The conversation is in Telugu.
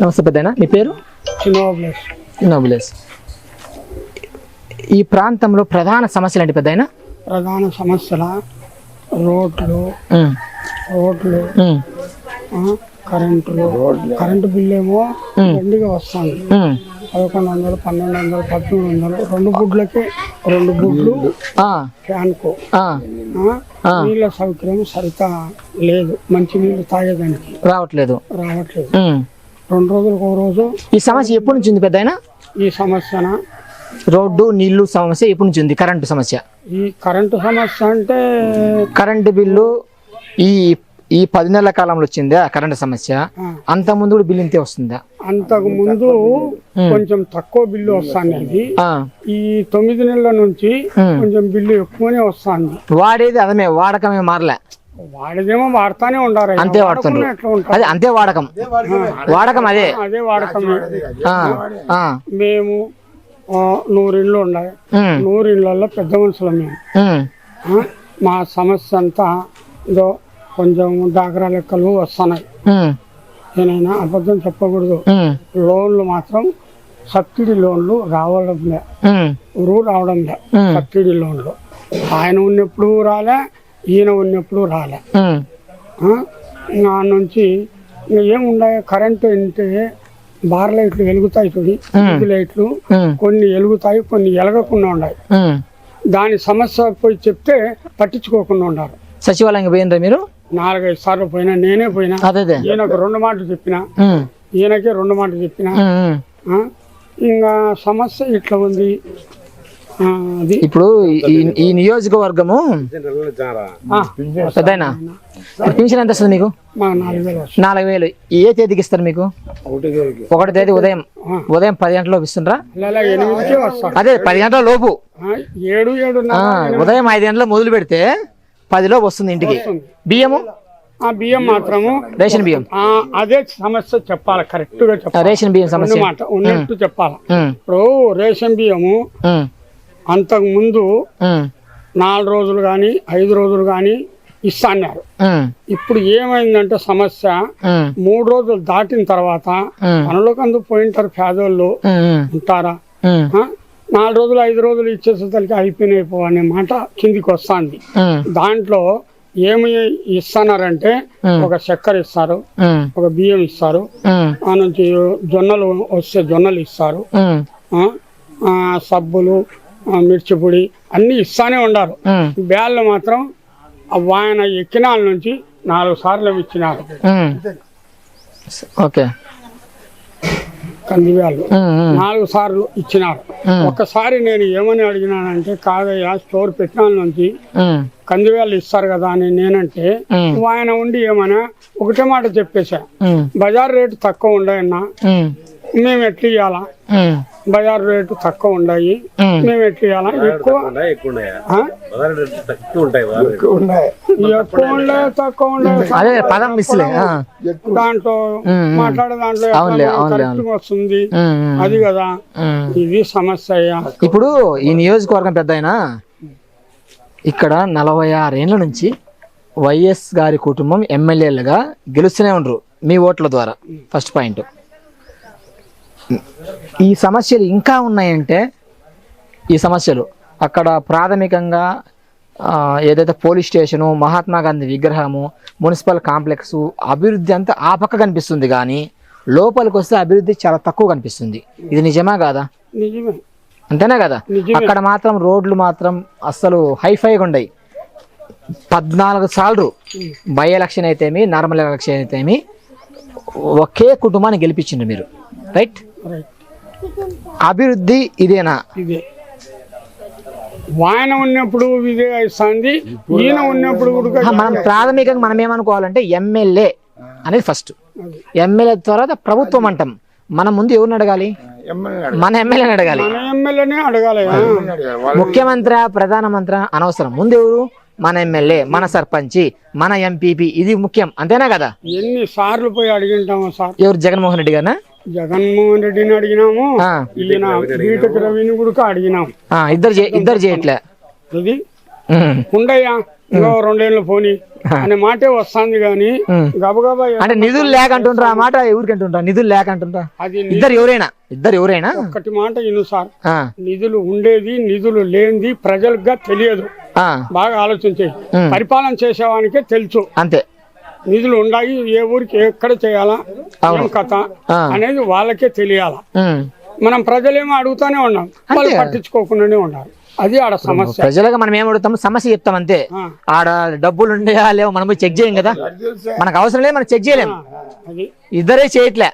నమస్తే పెద్దయినా మీ పేరు? నోబులేస్ ఈ ప్రాంతంలో ప్రధాన సమస్యలు ఏంటి పెద్దయినా? ప్రధాన సమస్యల రోడ్లు రోడ్లు కరెంటులు కరెంటు బిల్లు ఏమో దండిగా వస్తుంది. పదకొండు వందలు పన్నెండు వందలు పదమూడు వందలు రెండు బుడ్లకి రెండు బుడ్లు ఆ, ఫ్యాన్కు. నీళ్ళ సౌకర్యం సరితా లేదు. మంచి నీళ్ళు తాగేదానికి. రావట్లేదు. రావట్లేదు. రెండు రోజులకు ఒక రోజు. ఈ సమస్య ఎప్పటి నుంచి ఉంది పెద్దయినా? ఈ సమస్యన? రోడ్డు నీళ్ళు సమస్య ఎప్పటి నుంచి ఉంది? కరెంటు సమస్య. ఈ కరెంటు సమస్య అంటే కరెంటు బిల్లు ఈ ఈ పది నెలల కాలంలో వచ్చిందా కరెంటు సమస్య? అంత ముందు కూడా బిల్లు ఇంతే వస్తుందా? అంతకు ముందు కొంచెం తక్కువ బిల్లు వస్తుంది ఆ, ఈ తొమ్మిది నెలల నుంచి. కొంచెం బిల్లు ఎక్కువనే వస్తుంది. వాడేది అదమే వాడకమే మారలే. వాడిదేమో వాడుతానే ఉండారు అంతే వాడుతుండ్రు. అదే అంతే వాడకం. వాడకం అదే. అదే ఆ, మేము నూరిళ్ళు ఉన్నాయి. నూరిళ్ళల్లో పెద్ద మనుషులు మేము. మా సమస్య అంతా ఏదో కొంచెం డాకరా లెక్కలు వస్తున్నాయి. నేనైనా అబద్ధం చెప్పకూడదు. లోన్లు మాత్రం సబ్సిడీ లోన్లు రావడం లే ఊరు రావడం లే సబ్సిడీ లోన్లు. ఆయన ఉన్నప్పుడు రాలే ఈయన ఉన్నప్పుడు రాలే? నా నుంచి ఏముండాయి కరెంటు అంటే బార్ లైట్లు వెలుగుతాయి చూడి. లైట్లు కొన్ని వెలుగుతాయి కొన్ని ఎలగకుండా ఉన్నాయి. దాని సమస్య పోయి చెప్తే పట్టించుకోకుండా ఉన్నారు సచివాలయం పోయినరా మీరు? నాలుగైదు సార్లు పోయినా నేనే పోయినా. ఈయనకు రెండు మాటలు చెప్పిన. ఈయనకే రెండు మాటలు చెప్పిన? ఇంకా సమస్య ఇట్లా ఉంది. ఇప్పుడు ఈ నియోజకవర్గము పెద్దయినా పింఛన్ ఎంత వస్తుంది మీకు? నాలుగు వేలు ఏ తేదీకి ఇస్తారు మీకు? ఒకటి తేదీ ఉదయం. ఉదయం పది గంటలకు ఇస్తుండ్రా? అదే పది గంటల లోపు. ఉదయం ఐదు గంటలకు మొదలు పెడితే పదిలోపు వస్తుంది ఇంటికి. బియ్యము? ఆ బియ్యం మాత్రము. రేషన్ బియ్యం. ఆ, అదే సమస్య చెప్పాలి కరెక్ట్గా చెప్పాలి. రేషన్ బియ్యం సమస్య. ఉన్నట్టు చెప్పాలి. ఇప్పుడు రేషన్ బియ్యము ఉమ్, అంతకు ముందు ఉమ్, నాలుగు రోజులు కానీ ఐదు రోజులు కానీ ఇస్తాన్నారు. ఉమ్, ఇప్పుడు ఏమైందంటే సమస్య మూడు రోజులు దాటిన తర్వాత పనులకు అందుకు పోయింటారు పేదోళ్ళు. ఉంటారా? నాలుగు రోజులు ఐదు రోజులు ఇచ్చేసరికి అయిపోయినాయి అనే మాట కిందికి వస్తుంది. దాంట్లో ఏమి ఇస్తున్నారంటే. ఒక చక్కెర ఇస్తారు ఒక బియ్యం ఇస్తారు ఆ నుంచి జొన్నలు వస్తే జొన్నలు ఇస్తారు సబ్బులు మిర్చి పొడి అన్ని ఇస్తానే ఉండారు బ్యాళ్ళు మాత్రం ఆయన ఎక్కినాల నుంచి నాలుగు సార్లు ఇచ్చినారు. ఓకే. కంది బ్యాళ్ళు ఉమ్, ఉమ్, నాలుగు సార్లు ఇచ్చినారు. ఒక్కసారి నేను ఏమని అడిగినానంటే కాదయ్యా స్టోర్ పెట్టిన నుంచి కందివేళ్ళు ఇస్తారు కదా అని నేనంటే ఆయన ఉండి ఏమన్నా? ఒకటే మాట చెప్పేశా. బజార్ రేటు తక్కువ ఉండయన్నా మేము ఎట్లా ఇవ్వాలా బజార్ రేటు తక్కువ ఉన్నాయి ఉమ్. మేము ఎట్లా ఇవ్వాలా ఎక్కువ? ఎక్కువ ఉండే తక్కువ ఉండే. అదే పదం మిస్లే ఆ. దాంట్లో. మాట్లాడే దాంట్లో వస్తుంది. అది కదా. ఇది సమస్య అయ్యా. ఇప్పుడు ఈ నియోజకవర్గం పెద్ద అయినా ఇక్కడ నలభై ఆరేళ్ళ నుంచి వైఎస్ గారి కుటుంబం ఎమ్మెల్యేలుగా గెలుస్తూనే ఉండరు మీ ఓట్ల ద్వారా. ఫస్ట్ పాయింట్ ఈ సమస్యలు ఇంకా ఉన్నాయంటే ఈ సమస్యలు. అక్కడ ప్రాథమికంగా ఏదైతే పోలీస్ స్టేషను మహాత్మా గాంధీ విగ్రహము మున్సిపల్ కాంప్లెక్స్ అభివృద్ధి అంతా ఆ పక్క కనిపిస్తుంది కానీ లోపలికి వస్తే అభివృద్ధి చాలా తక్కువ కనిపిస్తుంది. ఇది నిజమా కాదా? అంతేనా కదా. అక్కడ మాత్రం రోడ్లు మాత్రం అస్సలు హైఫైగా ఉండయి. పద్నాలుగు సార్లు బై ఎలక్షన్ అయితేమి నార్మల్ ఎలక్షన్ అయితేమి ఒకే కుటుంబాన్ని గెలిపించిండ్రు మీరు. రైట్? అభివృద్ధి ఇదేనా? ఇదే. ఆయన ఉన్నప్పుడు ఇదే ఇస్తుంది ఈయన ఉన్నప్పుడు మనం ప్రాథమికంగా మనం ఏమనుకోవాలంటే ఎమ్మెల్యే అనేది ఫస్ట్. ఎమ్మెల్యే తర్వాత ప్రభుత్వం అంటాం. మనం ముందు ఎవరిని అడగాలి? మన ఎమ్మెల్యేని అడగాలి. మన ఎమ్మెల్యేనే అడగాలి ముఖ్యమంత్రి ప్రధానమంత్రి అనవసరం. ముందు ఎవరు? మన ఎమ్మెల్యే మన సర్పంచి మన ఎంపీపీ. ఇది ముఖ్యం. అంతేనా కదా? ఎన్ని సార్లు పోయి అడిగింటామో సార్. ఎవరు? జగన్మోహన్ రెడ్డి గారినా? జగన్మోహన్ రెడ్డిని అడిగినాము ఈయన రవిని కూడా అడిగినాం ఆ, ఇద్దరు ఇద్దరు చేయట్లే ఇది ఉండయ్యా ఇంకో రెండేళ్ళు పోని అనే మాటే వస్తుంది కానీ ఉమ్. గబగబా అంటే నిధులు లేక అంటుండ్రా ఆ మాట? ఎవరికి అంటుండ్రా నిధులు లేక అది ఇద్దరు ఎవరైనా? ఇద్దరు ఎవరైనా? ఒక్కటి మాట ఇను సార్. నిధులు ఉండేది నిధులు లేనిది ప్రజలుగా తెలియదు. బాగా ఆలోచించే. ఉమ్. పరిపాలన చేసేవానికే తెలుసు. అంతే. నిధులు ఉన్నాయి ఏ ఊరికి ఎక్కడ చేయాలా ఏం కథ. అనేది వాళ్ళకే తెలియాలా. మనం ప్రజలేమో అడుగుతానే ఉన్నాం. వాళ్ళు పట్టించుకోకుండానే ఉన్నారు. అది ఆడ సమస్య. ప్రజలుగా మనం ఏం అడుగుతాం? సమస్య చెప్తాం అంతే. ఆడ డబ్బులు ఉండయా లేవు మనం చెక్ చేయం కదా. మనకు అవసరం లేదు మనం చెక్ చేయలేం. అది. ఇద్దరే చేయట్లే.